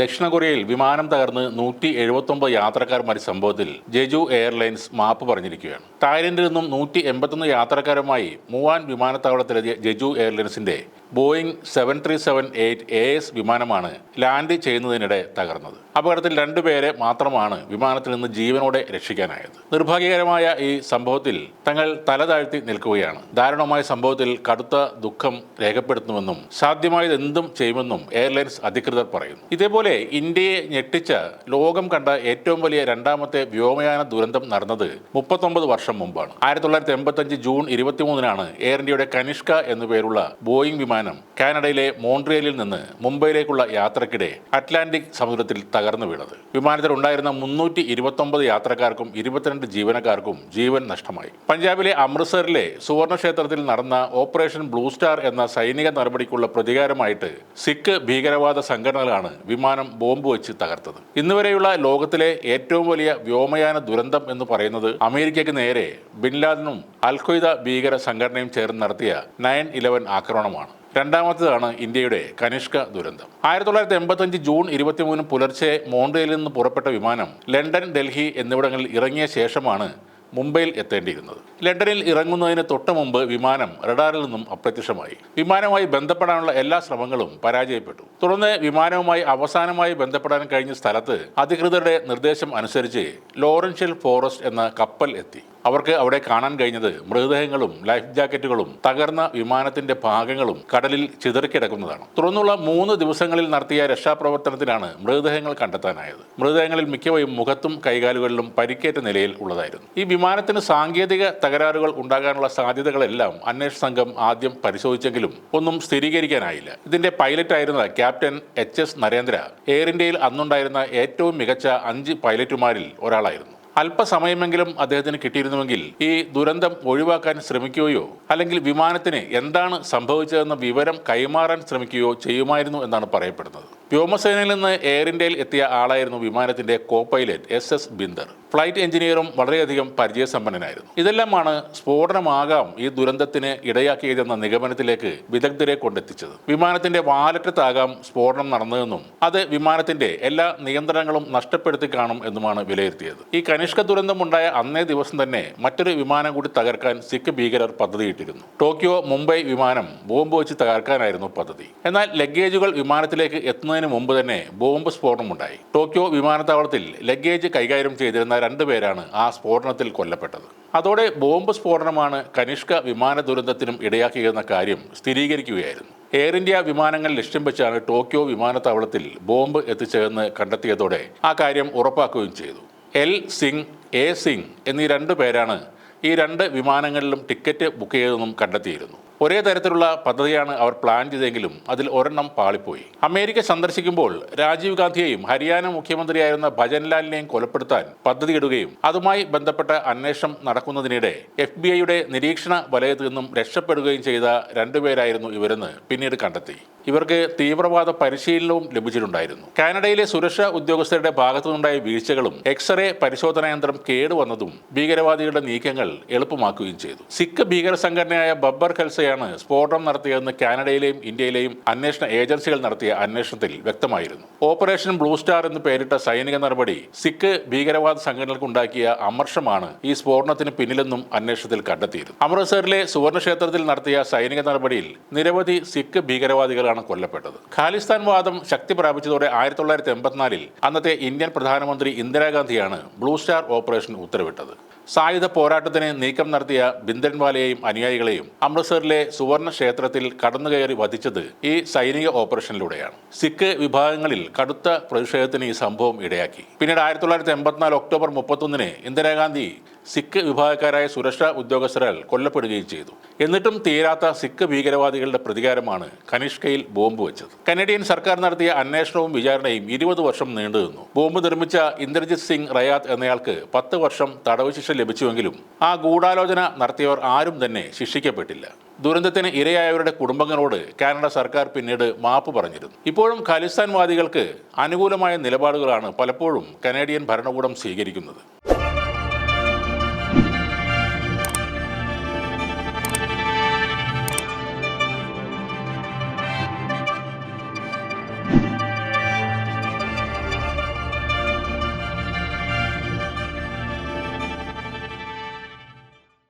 ദക്ഷിണ കൊറിയയിൽ വിമാനം തകർന്ന് നൂറ്റി എഴുപത്തൊമ്പത് യാത്രക്കാർ മരിച്ച സംഭവത്തിൽ ജെജു എയർലൈൻസ് മാപ്പ് പറഞ്ഞിരിക്കുകയാണ്. തായ്ലൻഡിൽ നിന്നും നൂറ്റി എൺപത്തൊന്ന് യാത്രക്കാരുമായി മൂവാൻ വിമാനത്താവളത്തിലെത്തിയ Jeju എയർലൈൻസിന്റെ Boeing seven three seven eight A S വിമാനമാണ് ലാൻഡ് ചെയ്യുന്നതിനിടെ തകർന്നത്. അപകടത്തിൽ രണ്ടുപേരെ മാത്രമാണ് വിമാനത്തിൽ നിന്ന് ജീവനോടെ രക്ഷിക്കാനായത്. നിർഭാഗ്യകരമായ ഈ സംഭവത്തിൽ തങ്ങൾ തല താഴ്ത്തി നിൽക്കുകയാണ്. ദാരുണമായ സംഭവത്തിൽ കടുത്ത ദുഃഖം രേഖപ്പെടുത്തുമെന്നും സാധ്യമായത് എന്തും ചെയ്യുമെന്നും എയർലൈൻസ് അധികൃതർ പറയുന്നു. ഇതേപോലെ ഇന്ത്യയെ ഞെട്ടിച്ച ലോകം കണ്ട ഏറ്റവും വലിയ രണ്ടാമത്തെ വ്യോമയാന ദുരന്തം നടന്നത് മുപ്പത്തൊമ്പത് വർഷം മുമ്പാണ്. ആയിരത്തി തൊള്ളായിരത്തി എൺപത്തഞ്ച് ജൂൺ ഇരുപത്തിമൂന്നിനാണ് എയർ ഇന്ത്യയുടെ കനിഷ്ക എന്നു പേരുള്ള ബോയിങ് വിമാനം കാനഡയിലെ മോൺട്രിയലിൽ നിന്ന് മുംബൈയിലേക്കുള്ള യാത്രക്കിടെ അറ്റ്ലാന്റിക് സമുദ്രത്തിൽ തകർന്നു വീണത്. വിമാനത്തിൽ ഉണ്ടായിരുന്ന മുന്നൂറ്റി ഇരുപത്തൊമ്പത് യാത്രക്കാർക്കും ഇരുപത്തിരണ്ട് ജീവനക്കാർക്കും ജീവൻ നഷ്ടമായി. പഞ്ചാബിലെ അമൃത്സറിലെ സുവർണ ക്ഷേത്രത്തിൽ നടന്ന ഓപ്പറേഷൻ ബ്ലൂ സ്റ്റാർ എന്ന സൈനിക നടപടിക്കുള്ള പ്രതികാരമായിട്ട് സിഖ് ഭീകരവാദ സംഘടനകളാണ് വിമാനം ബോംബ് വെച്ച് തകർത്തത്. ഇന്നുവരെയുള്ള ലോകത്തിലെ ഏറ്റവും വലിയ വ്യോമയാന ദുരന്തം എന്ന് പറയുന്നത് അമേരിക്കയ്ക്ക് നേരെ ബിൻലാദനും അൽഖ്വയ്ദ ഭീകര സംഘടനയും ചേർന്ന് നടത്തിയ നയൻ ഇലവൻ ആക്രമണമാണ്. രണ്ടാമത്തേതാണ് ഇന്ത്യയുടെ കനിഷ്ക ദുരന്തം. ആയിരത്തി തൊള്ളായിരത്തി എൺപത്തഞ്ച് ജൂൺ ഇരുപത്തിമൂന്ന് പുലർച്ചെ മോണ്ടയിൽ നിന്ന് പുറപ്പെട്ട വിമാനം ലണ്ടൻ ഡൽഹി എന്നിവിടങ്ങളിൽ ഇറങ്ങിയ ശേഷമാണ് മുംബൈയിൽ എത്തേണ്ടിയിരുന്നത്. ലണ്ടനിൽ ഇറങ്ങുന്നതിന് തൊട്ട് മുമ്പ് വിമാനം റഡാറിൽ നിന്നും അപ്രത്യക്ഷമായി. വിമാനവുമായി ബന്ധപ്പെടാനുള്ള എല്ലാ ശ്രമങ്ങളും പരാജയപ്പെട്ടു. തുടർന്ന് വിമാനവുമായി അവസാനമായി ബന്ധപ്പെടാൻ കഴിഞ്ഞ സ്ഥലത്ത് അധികൃതരുടെ നിർദ്ദേശം അനുസരിച്ച് ലോറൻഷ്യൽ ഫോറസ്റ്റ് എന്ന കപ്പൽ എത്തി. അവർക്ക് അവിടെ കാണാൻ കഴിഞ്ഞത് മൃതദേഹങ്ങളും ലൈഫ് ജാക്കറ്റുകളും തകർന്ന വിമാനത്തിന്റെ ഭാഗങ്ങളും കടലിൽ ചിതറിക്കിടക്കുന്നതാണ് തുറന്നുള്ള മൂന്ന് ദിവസങ്ങളിൽ നടത്തിയ രക്ഷാപ്രവർത്തനത്തിലാണ് മൃതദേഹങ്ങൾ കണ്ടെത്താനായത്. മൃതദേഹങ്ങളിൽ മിക്കവയും മുഖത്തും കൈകാലുകളിലും പരിക്കേറ്റ നിലയിൽ ഉള്ളതായിരുന്നു. ഈ വിമാനത്തിന് സാങ്കേതിക തകരാറുകൾ ഉണ്ടാകാനുള്ള സാധ്യതകളെല്ലാം അന്വേഷണ സംഘം ആദ്യം പരിശോധിച്ചെങ്കിലും ഒന്നും സ്ഥിരീകരിക്കാനായില്ല. ഇതിന്റെ പൈലറ്റ് ആയിരുന്ന captain H S Narendra Air ഇന്ത്യയിൽ അന്നുണ്ടായിരുന്ന ഏറ്റവും മികച്ച അഞ്ച് പൈലറ്റുമാരിൽ ഒരാളായിരുന്നു. അല്പസമയമെങ്കിലും അദ്ദേഹത്തിന് കിട്ടിയിരുന്നുവെങ്കിൽ ഈ ദുരന്തം ഒഴിവാക്കാൻ ശ്രമിക്കുകയോ അല്ലെങ്കിൽ വിമാനത്തിന് എന്താണ് സംഭവിച്ചതെന്ന വിവരം കൈമാറാൻ ശ്രമിക്കുകയോ ചെയ്യുമായിരുന്നു എന്നാണ് പറയപ്പെടുന്നത്. വ്യോമസേനയിൽ നിന്ന് എയർ ഇന്ത്യയിൽ എത്തിയ ആളായിരുന്നു വിമാനത്തിന്റെ co pilot S S Binder. Flight എഞ്ചിനീയറും വളരെയധികം പരിചയസമ്പന്നനായിരുന്നു. ഇതെല്ലാമാണ് സ്ഫോടനമാകാം ഈ ദുരന്തത്തിന് ഇടയാക്കിയതെന്ന നിഗമനത്തിലേക്ക് വിദഗ്ധരെ കൊണ്ടെത്തിച്ചത്. വിമാനത്തിന്റെ വാലറ്റത്താകാം സ്ഫോടനം നടന്നതെന്നും അത് വിമാനത്തിന്റെ എല്ലാ നിയന്ത്രണങ്ങളും നഷ്ടപ്പെടുത്തി കാണും എന്നുമാണ് വിലയിരുത്തിയത്. ഈ കനിഷ്ക ദുരന്തമുണ്ടായ അന്നേ ദിവസം തന്നെ മറ്റൊരു വിമാനം കൂടി തകർക്കാൻ സിഖ് ഭീകരർ പദ്ധതിയിട്ടിരുന്നു. ടോക്കിയോ മുംബൈ വിമാനം ബോംബ് വെച്ച് തകർക്കാനായിരുന്നു പദ്ധതി. എന്നാൽ ലഗേജുകൾ വിമാനത്തിലേക്ക് എത്തുന്നതിന് മുമ്പ് തന്നെ ബോംബ് സ്ഫോടനമുണ്ടായി. ടോക്കിയോ വിമാനത്താവളത്തിൽ ലഗേജ് കൈകാര്യം ചെയ്തിരുന്ന രണ്ടുപേരാണ് ആ സ്ഫോടനത്തിൽ കൊല്ലപ്പെട്ടത്. അതോടെ ബോംബ് സ്ഫോടനമാണ് കനിഷ്ക വിമാന ദുരന്തത്തിനും ഇടയാക്കിയെന്ന കാര്യം സ്ഥിരീകരിക്കുകയായിരുന്നു. എയർ ഇന്ത്യ വിമാനങ്ങൾ ലക്ഷ്യം വെച്ചാണ് ടോക്കിയോ വിമാനത്താവളത്തിൽ ബോംബ് എത്തിച്ചതെന്ന് കണ്ടെത്തിയതോടെ ആ കാര്യം ഉറപ്പാക്കുകയും ചെയ്തു. എൽ സിംഗ് എ സിംഗ് എന്നീ രണ്ടു പേരാണ് ഈ രണ്ട് വിമാനങ്ങളിലും ടിക്കറ്റ് ബുക്ക് ചെയ്തതെന്നും കണ്ടെത്തിയിരുന്നു. ഒരേ തരത്തിലുള്ള പദ്ധതിയാണ് അവർ പ്ലാൻ ചെയ്തെങ്കിലും അതിൽ ഒരെണ്ണം പാളിപ്പോയി. അമേരിക്ക സന്ദർശിക്കുമ്പോൾ രാജീവ് ഗാന്ധിയെയും ഹരിയാന മുഖ്യമന്ത്രിയായിരുന്ന ഭജൻലാലിനെയും കൊലപ്പെടുത്താൻ പദ്ധതിയിടുകയും അതുമായി ബന്ധപ്പെട്ട അന്വേഷണം നടക്കുന്നതിനിടെ എഫ് ബി ഐയുടെ നിരീക്ഷണ വലയത്തിൽ നിന്നും രക്ഷപ്പെടുകയും ചെയ്ത രണ്ടുപേരായിരുന്നു ഇവരെന്ന് പിന്നീട് കണ്ടെത്തി. ഇവർക്ക് തീവ്രവാദ പരിശീലനവും ലഭിച്ചിട്ടുണ്ടായിരുന്നു. കാനഡയിലെ സുരക്ഷാ ഉദ്യോഗസ്ഥരുടെ ഭാഗത്തുനിന്നുണ്ടായ വീഴ്ചകളും എക്സ്റേ പരിശോധനാ യന്ത്രം കേടുവന്നതും ഭീകരവാദികളുടെ നീക്കങ്ങൾ എളുപ്പമാക്കുകയും ചെയ്തു. സിഖ് ഭീകര സംഘടനയായ ബബ്ബർ ഖൽസയാണ് സ്ഫോടനം നടത്തിയതെന്ന് കാനഡയിലെയും ഇന്ത്യയിലെയും അന്വേഷണ ഏജൻസികൾ നടത്തിയ അന്വേഷണത്തിൽ വ്യക്തമായിരുന്നു. ഓപ്പറേഷൻ ബ്ലൂ സ്റ്റാർ എന്ന് പേരിട്ട സൈനിക നടപടി സിഖ് ഭീകരവാദ സംഘടനകൾക്കുണ്ടാക്കിയ അമർഷമാണ് ഈ സ്ഫോടനത്തിന് പിന്നിലെന്നും അന്വേഷണത്തിൽ കണ്ടെത്തിയത് അമൃത്സറിലെ സുവർണക്ഷേത്രത്തിൽ നടത്തിയ സൈനിക നടപടിയിൽ നിരവധി സിഖ് ഭീകരവാദികളാണ് കൊല്ലപ്പെട്ടത്. ഖാലിസ്ഥാൻ വാദം ശക്തി പ്രാപിച്ചതോടെ ആയിരത്തി തൊള്ളായിരത്തി എൺപത്തിനാലിൽ അന്നത്തെ ഇന്ത്യൻ പ്രധാനമന്ത്രി ഇന്ദിരാഗാന്ധിയാണ് ബ്ലൂ സ്റ്റാർ ഓപ്പറേഷൻ ഉത്തരവിട്ടത്. സായുധ പോരാട്ടത്തിന് നീക്കം നടത്തിയ ബിന്ദൻവാലയെയും അനുയായികളെയും അമൃത്സറിലെ സുവർണ ക്ഷേത്രത്തിൽ കടന്നുകയറി വധിച്ചത് ഈ സൈനിക ഓപ്പറേഷനിലൂടെയാണ്. സിഖ് വിഭാഗങ്ങളിൽ കടുത്ത പ്രതിഷേധത്തിന് ഈ സംഭവം ഇടയാക്കി. പിന്നീട് ആയിരത്തി തൊള്ളായിരത്തി എൺപത്തിനാല് ഒക്ടോബർ മുപ്പത്തൊന്നിന് ഇന്ദിരാഗാന്ധി സിഖ് വിഭാഗക്കാരായ സുരക്ഷാ ഉദ്യോഗസ്ഥരാൽ കൊല്ലപ്പെടുകയും ചെയ്തു. എന്നിട്ടും തീരാത്ത സിഖ് ഭീകരവാദികളുടെ പ്രതികാരമാണ് കനിഷ്കയിൽ ബോംബ് വെച്ചത്. കനേഡിയൻ സർക്കാർ നടത്തിയ അന്വേഷണവും വിചാരണയും ഇരുപത് വർഷം നീണ്ടുനിന്നു. ബോംബ് നിർമ്മിച്ച ഇന്ദ്രജിത് സിംഗ് റയാത്ത് എന്നയാൾക്ക് പത്ത് വർഷം തടവ് ശിക്ഷ ലഭിച്ചുവെങ്കിലും ആ ഗൂഢാലോചന നടത്തിയവർ ആരും തന്നെ ശിക്ഷിക്കപ്പെട്ടില്ല. ദുരന്തത്തിന് ഇരയായവരുടെ കുടുംബങ്ങളോട് കാനഡ സർക്കാർ പിന്നീട് മാപ്പ് പറഞ്ഞിരുന്നു. ഇപ്പോഴും ഖാലിസ്ഥാൻവാദികൾക്ക് അനുകൂലമായ നിലപാടുകളാണ് പലപ്പോഴും കനേഡിയൻ ഭരണകൂടം സ്വീകരിക്കുന്നത്.